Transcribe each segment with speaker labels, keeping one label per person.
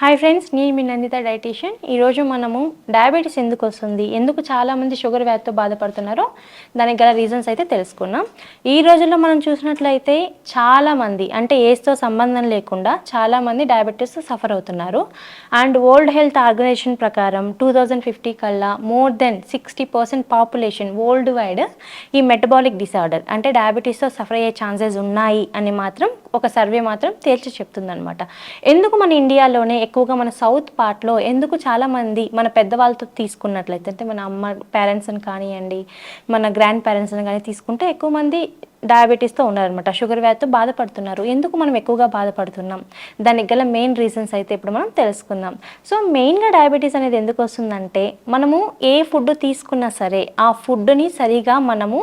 Speaker 1: Hi friends నేను మీ Nanditha dietitian. ఈరోజు మనము డయాబెటీస్ ఎందుకు వస్తుంది ఎందుకు చాలామంది షుగర్ వ్యాధితో బాధపడుతున్నారో దానికి గల రీజన్స్ అయితే తెలుసుకున్నాం ఈ రోజుల్లో మనం చూసినట్లయితే చాలామంది అంటే ఏజ్తో సంబంధం లేకుండా చాలామంది డయాబెటీస్ సఫర్ అవుతున్నారు. అండ్ వరల్డ్ హెల్త్ ఆర్గనైజేషన్ ప్రకారం టూ థౌజండ్ ఫిఫ్టీ కల్లా more than sixty percent population worldwide ఈ మెటబాలిక్ డిసార్డర్ అంటే డయాబెటీస్తో సఫర్ అయ్యే ఛాన్సెస్ ఉన్నాయి అని మాత్రం ఒక సర్వే మాత్రం తేల్చి చెప్తుందనమాట ఎందుకు మన ఇండియాలోనే ఎక్కువగా మన సౌత్ పార్ట్లో ఎందుకు చాలామంది మన పెద్దవాళ్ళతో తీసుకున్నట్లయితే అంటే మన అమ్మ పేరెంట్స్ని కానివ్వండి మన గ్రాండ్ పేరెంట్స్ని కానీ తీసుకుంటే ఎక్కువ మంది డయాబెటీస్తో ఉన్నారనమాట షుగర్ వ్యాధితో బాధపడుతున్నారు. ఎందుకు మనం ఎక్కువగా బాధపడుతున్నాం? దానికి గల మెయిన్ రీజన్స్ అయితే ఇప్పుడు మనం తెలుసుకుందాం. సో మెయిన్గా డయాబెటీస్ అనేది ఎందుకు వస్తుందంటే మనము ఏ ఫుడ్ తీసుకున్నా సరే ఆ ఫుడ్ని సరిగా మనము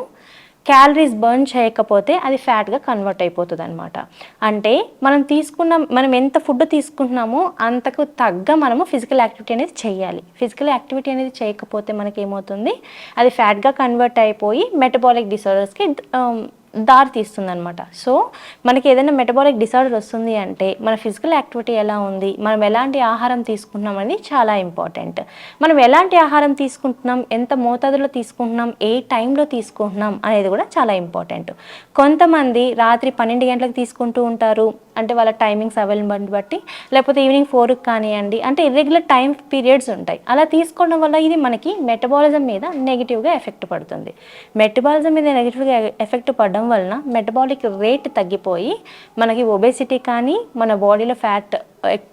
Speaker 1: క్యాలరీస్ బర్న్ చేయకపోతే అది ఫ్యాట్గా కన్వర్ట్ అయిపోతుంది అనమాట అంటే మనం తీసుకున్న మనం ఎంత ఫుడ్ తీసుకుంటున్నామో అంతకు తగ్గ మనము ఫిజికల్ యాక్టివిటీ అనేది చేయాలి. ఫిజికల్ యాక్టివిటీ అనేది చేయకపోతే మనకి ఏమవుతుంది అది ఫ్యాట్గా కన్వర్ట్ అయిపోయి మెటబాలిక్ డిసార్డర్స్కి దారి తీస్తుందనమాట సో మనకి ఏదైనా మెటబాలిక్ డిసార్డర్ వస్తుంది అంటే మన ఫిజికల్ యాక్టివిటీ ఎలా ఉంది మనం ఎలాంటి ఆహారం తీసుకుంటున్నాం అనేది చాలా ఇంపార్టెంట్ మనం ఎలాంటి ఆహారం తీసుకుంటున్నాం ఎంత మోతాదులో తీసుకుంటున్నాం ఏ టైంలో తీసుకుంటున్నాం అనేది కూడా చాలా ఇంపార్టెంట్ కొంతమంది రాత్రి పన్నెండు గంటలకు తీసుకుంటూ ఉంటారు అంటే వాళ్ళ టైమింగ్స్ అవైలబుల్ బట్టి లేకపోతే ఈవినింగ్ ఫోర్కి కానివ్వండి అంటే ఇర్రెగ్యులర్ టైం పీరియడ్స్ ఉంటాయి. అలా తీసుకోవడం వల్ల ఇది మనకి మెటబాలిజం మీద నెగిటివ్గా ఎఫెక్ట్ పడుతుంది. మెటబాలిజం మీద నెగిటివ్గా ఎఫెక్ట్ పడడం వలన మెటబాలిక్ రేట్ తగ్గిపోయి మనకి ఒబేసిటీ కానీ మన బాడీలో ఫ్యాట్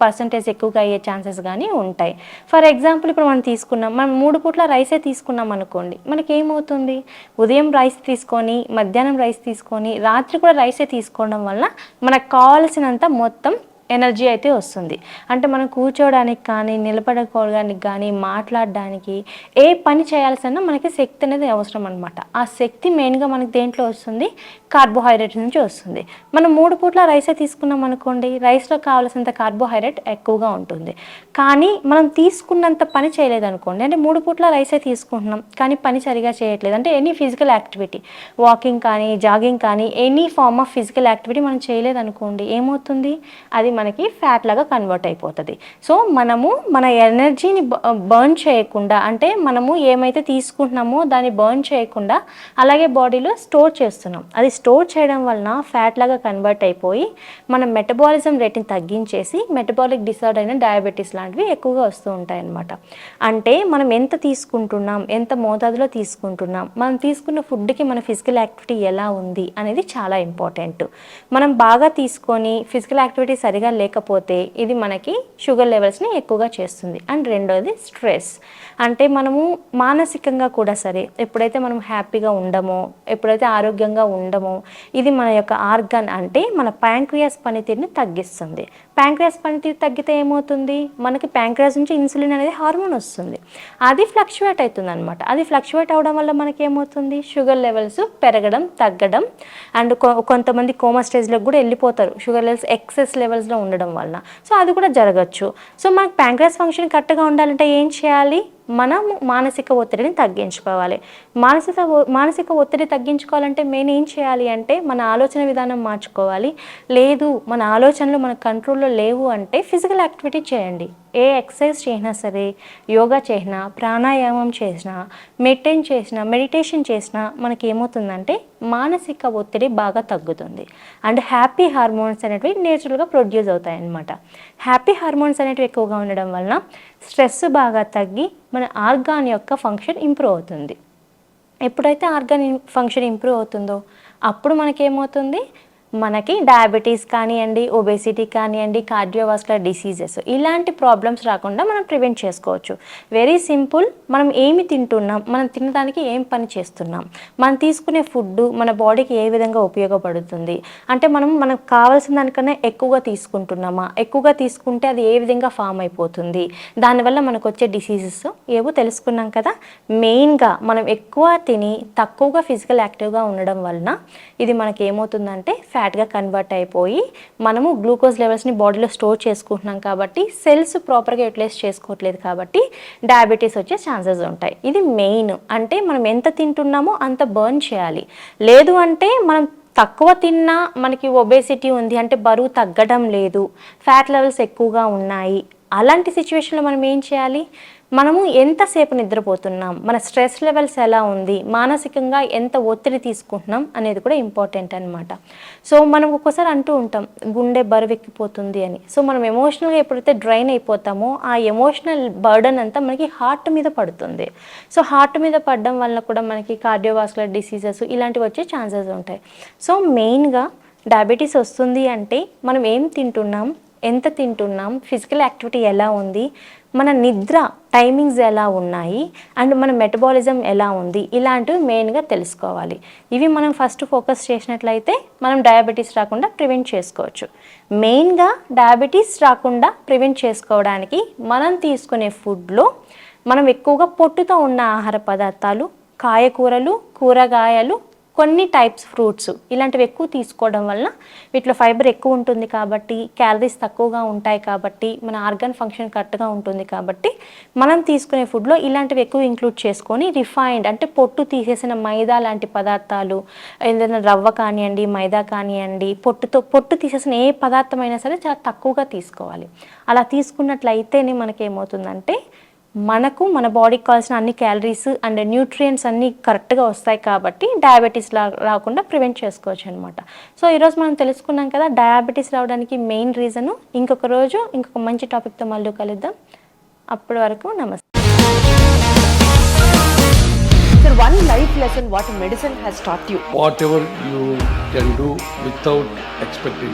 Speaker 1: పర్సంటేజ్ ఎక్కువగా అయ్యే ఛాన్సెస్ కానీ ఉంటాయి. ఫర్ ఎగ్జాంపుల్ ఇప్పుడు మనం తీసుకున్నాం మనం మూడు పూట్ల రైసే తీసుకున్నాం అనుకోండి మనకి ఏమవుతుంది? ఉదయం రైస్ తీసుకొని మధ్యాహ్నం రైస్ తీసుకొని రాత్రి కూడా రైసే తీసుకోవడం వల్ల మనకు కావాల్సినంత మొత్తం ఎనర్జీ అయితే వస్తుంది. అంటే మనం కూర్చోవడానికి కానీ నిలబడుకోవడానికి కానీ మాట్లాడడానికి ఏ పని చేయాల్సిన మనకి శక్తి అనేది అవసరం అనమాట ఆ శక్తి మెయిన్గా మనకి దేంట్లో వస్తుంది? కార్బోహైడ్రేట్ నుంచి వస్తుంది. మనం మూడు పూట్ల రైసే తీసుకున్నాం అనుకోండి రైస్లో కావాల్సినంత కార్బోహైడ్రేట్ ఎక్కువగా ఉంటుంది. కానీ మనం తీసుకున్నంత పని చేయలేదు అనుకోండి అంటే మూడు పూట్ల రైసే తీసుకుంటున్నాం కానీ పని సరిగా చేయట్లేదు. అంటే ఎనీ ఫిజికల్ యాక్టివిటీ వాకింగ్ కానీ జాగింగ్ కానీ any form of physical activity మనం చేయలేదు అనుకోండి ఏమవుతుంది? అది మనకి ఫ్యాట్ లాగా కన్వర్ట్ అయిపోతుంది. సో మనము మన ఎనర్జీని బర్న్ చేయకుండా అంటే మనము ఏమైతే తీసుకుంటున్నామో దాన్ని బర్న్ చేయకుండా అలాగే బాడీలో స్టోర్ చేస్తున్నాం. అది స్టోర్ చేయడం వలన ఫ్యాట్ లాగా కన్వర్ట్ అయిపోయి మన మెటబాలిజం రేట్ని తగ్గించేసి మెటబాలిక్ డిసార్డర్ అయిన డయాబెటీస్ లాంటివి ఎక్కువగా వస్తూ ఉంటాయి అన్నమాట అంటే మనం ఎంత తీసుకుంటున్నాం ఎంత మోతాదులో తీసుకుంటున్నాం మనం తీసుకున్న ఫుడ్కి మన ఫిజికల్ యాక్టివిటీ ఎలా ఉంది అనేది చాలా ఇంపార్టెంట్ మనం బాగా తీసుకొని ఫిజికల్ యాక్టివిటీ సరిగా లేకపోతే ఇది మనకి షుగర్ లెవెల్స్ని ఎక్కువగా చేస్తుంది. అండ్ రెండోది స్ట్రెస్. అంటే మనము మానసికంగా కూడా సరే ఎప్పుడైతే మనం హ్యాపీగా ఉండమో ఎప్పుడైతే ఆరోగ్యంగా ఉండమో ఇది మన యొక్క ఆర్గన్ అంటే మన ప్యాంక్రియాస్ పనితీరుని తగ్గిస్తుంది. ప్యాంక్రియాస్ పనితీరు తగ్గితే ఏమవుతుంది? మనకి ప్యాంక్రియాస్ నుంచి ఇన్సులిన్ అనేది హార్మోన్ వస్తుంది. అది ఫ్లక్చువేట్ అవుతుంది అనమాట అది ఫ్లక్చువేట్ అవడం వల్ల మనకి ఏమవుతుంది? షుగర్ లెవెల్స్ పెరగడం తగ్గడం. అండ్ కొంతమంది కోమా స్టేజ్లోకి కూడా వెళ్ళిపోతారు. షుగర్ లెవెల్స్ ఎక్సెస్ లెవెల్స్లో ఉండడం వలన. సో అది కూడా జరగచ్చు. సో మనకు ప్యాంక్రాస్ ఫంక్షన్ కరెక్ట్గా ఉండాలంటే ఏం చేయాలి? మనం మానసిక ఒత్తిడిని తగ్గించుకోవాలి. మానసిక ఒ- మానసిక ఒత్తిడి తగ్గించుకోవాలంటే మెయిన్ ఏం చేయాలి అంటే మన ఆలోచన విధానం మార్చుకోవాలి. లేదు మన ఆలోచనలు మన కంట్రోల్లో లేవు అంటే ఫిజికల్ యాక్టివిటీ చేయండి. ఏ ఎక్సర్సైజ్ చేసినా సరే యోగా చేసినా ప్రాణాయామం చేసినా మెయింటైన్ చేసినా మెడిటేషన్ చేసినా మనకి ఏమవుతుందంటే మానసిక ఒత్తిడి బాగా తగ్గుతుంది. అండ్ హ్యాపీ హార్మోన్స్ అనేటివి నేచురల్గా ప్రొడ్యూస్ అవుతాయి అన్నమాట హ్యాపీ హార్మోన్స్ అనేటివి ఎక్కువగా ఉండడం వలన స్ట్రెస్ బాగా తగ్గి మన ఆర్గాన్ యొక్క ఫంక్షన్ ఇంప్రూవ్ అవుతుంది. ఎప్పుడైతే ఆర్గాన్ ఫంక్షన్ ఇంప్రూవ్ అవుతుందో అప్పుడు మనకేమవుతుంది? మనకి డయాబెటీస్ కానివ్వండి ఒబేసిటీ కానివ్వండి కార్డియోవాస్కులర్ డిసీజెస్ ఇలాంటి ప్రాబ్లమ్స్ రాకుండా మనం ప్రివెంట్ చేసుకోవచ్చు. వెరీ సింపుల్ మనం ఏమి తింటున్నాం మనం తినడానికి ఏం పని చేస్తున్నాం మనం తీసుకునే ఫుడ్ మన బాడీకి ఏ విధంగా ఉపయోగపడుతుంది అంటే మనం మనకు కావాల్సిన దానికన్నా ఎక్కువగా తీసుకుంటున్నామా ఎక్కువగా తీసుకుంటే అది ఏ విధంగా ఫామ్ అయిపోతుంది దానివల్ల మనకు వచ్చే డిసీజెస్ ఏవో తెలుసుకున్నాం కదా. మెయిన్గా మనం ఎక్కువ తిని తక్కువగా ఫిజికల్ యాక్టివ్గా ఉండడం వలన ఇది మనకి ఏమవుతుందంటే ఫ్యాట్గా కన్వర్ట్ అయిపోయి మనము గ్లూకోజ్ లెవెల్స్ని బాడీలో స్టోర్ చేసుకుంటున్నాం కాబట్టి సెల్స్ ప్రాపర్గా యూటిలైజ్ చేసుకోవట్లేదు కాబట్టి డయాబెటీస్ వచ్చే ఛాన్సెస్ ఉంటాయి. ఇది మెయిన్. అంటే మనం ఎంత తింటున్నామో అంత బర్న్ చేయాలి. లేదు అంటే మనం తక్కువ తిన్నా మనకి ఒబేసిటీ ఉంది అంటే బరువు తగ్గడం లేదు. ఫ్యాట్ లెవెల్స్ ఎక్కువగా ఉన్నాయి. అలాంటి సిచ్యువేషన్లో మనం ఏం చేయాలి? మనము ఎంతసేపు నిద్రపోతున్నాం? మన స్ట్రెస్ లెవెల్స్ ఎలా ఉంది? మానసికంగా ఎంత ఒత్తిడి తీసుకుంటున్నాం? అనేది కూడా ఇంపార్టెంట్ అనమాట సో మనం ఒక్కోసారి అంటూ ఉంటాం గుండె బరువెక్కిపోతుంది అని. సో మనం ఎమోషనల్గా ఎప్పుడైతే డ్రైన్ అయిపోతామో ఆ ఎమోషనల్ బర్డన్ అంతా మనకి హార్ట్ మీద పడుతుంది. సో హార్ట్ మీద పడడం వల్ల కూడా మనకి కార్డియోవాస్కులర్ డిసీజెస్ ఇలాంటివి వచ్చే ఛాన్సెస్ ఉంటాయి. సో మెయిన్గా డయాబెటీస్ వస్తుంది అంటే మనం ఏం తింటున్నాం? ఎంత తింటున్నాం ఫిజికల్ యాక్టివిటీ ఎలా ఉంది మన నిద్ర టైమింగ్స్ ఎలా ఉన్నాయి అండ్ మన మెటబాలిజం ఎలా ఉంది ఇలాంటివి మెయిన్గా తెలుసుకోవాలి. ఇవి మనం ఫస్ట్ ఫోకస్ చేసినట్లయితే మనం డయాబెటీస్ రాకుండా ప్రివెంట్ చేసుకోవచ్చు. మెయిన్గా డయాబెటీస్ రాకుండా ప్రివెంట్ చేసుకోవడానికి మనం తీసుకునే ఫుడ్లో మనం ఎక్కువగా పొట్టుతో ఉన్న ఆహార పదార్థాలు కాయకూరలు కూరగాయలు కొన్ని టైప్స్ ఫ్రూట్స్ ఇలాంటివి ఎక్కువ తీసుకోవడం వలన వీటిలో ఫైబర్ ఎక్కువ ఉంటుంది కాబట్టి క్యాలరీస్ తక్కువగా ఉంటాయి కాబట్టి మన ఆర్గన్ ఫంక్షన్ కరెక్ట్గా ఉంటుంది కాబట్టి మనం తీసుకునే ఫుడ్లో ఇలాంటివి ఎక్కువ ఇంక్లూడ్ చేసుకొని రిఫైన్డ్ అంటే పొట్టు తీసేసిన మైదా లాంటి పదార్థాలు ఏదైనా రవ్వ కానివ్వండి మైదా కానివ్వండి పొట్టుతో పొట్టు తీసేసిన ఏ పదార్థమైనా సరే చాలా తక్కువగా తీసుకోవాలి. అలా తీసుకున్నట్లయితేనే మనకేమవుతుందంటే మనకు మన బాడీకి కావాల్సిన అన్ని క్యాలరీస్ అండ్ న్యూట్రియంట్స్ అన్నీ కరెక్ట్గా వస్తాయి కాబట్టి డయాబెటీస్ లా రాకుండా ప్రివెంట్ చేసుకోవచ్చు అనమాట సో ఈరోజు మనం తెలుసుకున్నాం కదా డయాబెటీస్ రావడానికి మెయిన్ రీజను ఇంకొక రోజు ఇంకొక మంచి టాపిక్తో మళ్ళీ కలుద్దాం అప్పటి వరకు నమస్తే
Speaker 2: Sir, one life lesson what medicine has taught you.
Speaker 3: whatever you can do without expecting.